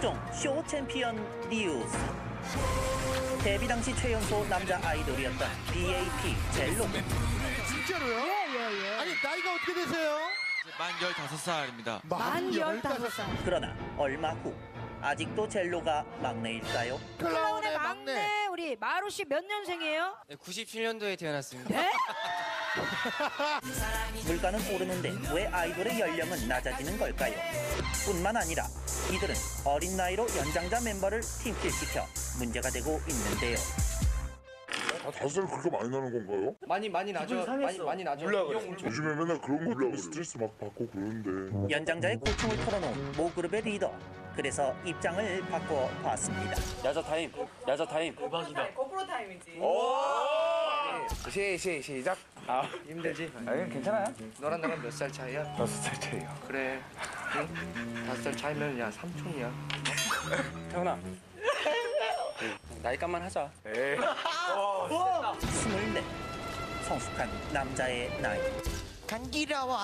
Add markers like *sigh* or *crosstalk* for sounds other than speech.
각종 쇼 챔피언 뉴스. 데뷔 당시 최연소 남자 아이돌이었던 BAP 젤로. 진짜로요? 예예예. 아니 나이가 어떻게 되세요? 만 15살입니다. 만 열다섯 살. 그러나 얼마 후 아직도 젤로가 막내일까요? 클라운의. 막내 우리 마루 씨 몇 년생이에요? 97년도에 태어났습니다. 네? *laughs* *laughs* 물가는 오르는데 왜 아이돌의 연령은 낮아지는 걸까요? 뿐만 아니라 이들은 어린 나이로 연장자 멤버를 팀킬시켜 문제가 되고 있는데요. 아, 다섯 살 그렇게 많이 나는 건가요? 많이 많이 나죠. 많이 많이 나죠. 요즘에 맨날 그런 것 때문에 스트레스 막 받고 그러는데 연장자의 고충을 털어놓은 모 그룹의 리더. 그래서 입장을 바꿔 봤습니다. 야자 타임, 야자 타임. 거꾸로 타임이지. 시, 시, 시작. 아, 힘들지? 아, 괜찮아요. 너랑 나랑 몇 살 차이야? 다섯 살 차이요. 그래. 응? 다섯 살 차이면 야 삼촌이야. 태훈아. 나이값만 하자. 스물넷. 성숙한 남자의 나이. 간기러워.